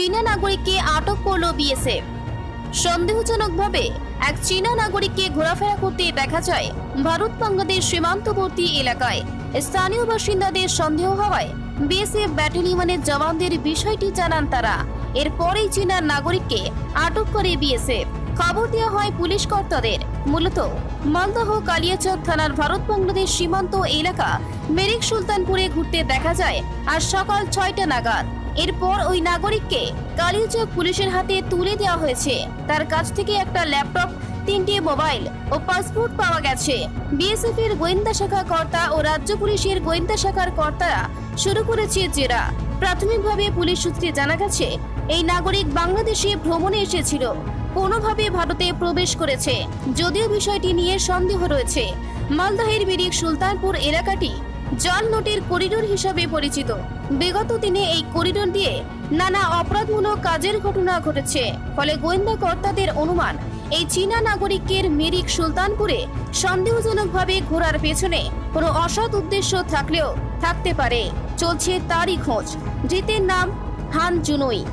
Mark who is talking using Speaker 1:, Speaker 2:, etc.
Speaker 1: চীনা নাগরিককে আটক করল বিএসএফ। সন্দেহজনকভাবে এক চীনা নাগরিককে ঘোরাফেরা করতে দেখা যায়, ভারত বাংলাদেশ সীমান্তবর্তী এলাকায় স্থানীয় বাসিন্দাদের সন্দেহ হওয়ায় বিএসএফ ব্যাটালিয়নের জওয়ানদের বিষয়টি জানান তারা। এরপরেই চীনা নাগরিককে আটক করে বিএসএফ। খবর দেওয়া হয় পুলিশ কর্তাদের। মূলত মালদহ কালিয়াচক থানার ভারত বাংলাদেশ সীমান্ত এলাকা, মেরিক সুলতানপুরে ঘুরতে দেখা যায়, আর সকাল ছয়টা নাগাদ। এরপর ওই নাগরিককে কালিয়াচক পুলিশের হাতে তুলে দেওয়া হয়েছে। তার কাছ থেকে একটা ল্যাপটপ, তিনটি মোবাইল ও পাসপোর্ট পাওয়া গেছে। বিএসএফ এর গোয়েন্দা শাখা কর্তা ও রাজ্য পুলিশের গোয়েন্দা শাখার কর্তারা শুরু করেছে জেরা। প্রাথমিকভাবে পুলিশ সূত্রে জানা গেছে, এই নাগরিক বাংলাদেশে ভ্রমণে এসেছিল। কোনোভাবে ভারতে প্রবেশ করেছে। যদিও বিষয়টি নিয়ে সন্দেহ রয়েছে, মালদহের মিরিক সুলতানপুর এলাকাটি জল নোটের করিডোর হিসাবে পরিচিত। বিগত দিনে এই করিডোর দিয়ে নানা অপরাধমূলক কাজের ঘটনা ঘটেছে। ফলে গোয়েন্দা কর্তাদের অনুমান, এই চীনা নাগরিকের মিরিক সুলতানপুরে সন্দেহজনকভাবে ঘোরার পেছনে কোনো অসৎ উদ্দেশ্য থাকলেও থাকতে পারে। চলছে তারই খোঁজ। ধৃতের নাম হান জুনুই।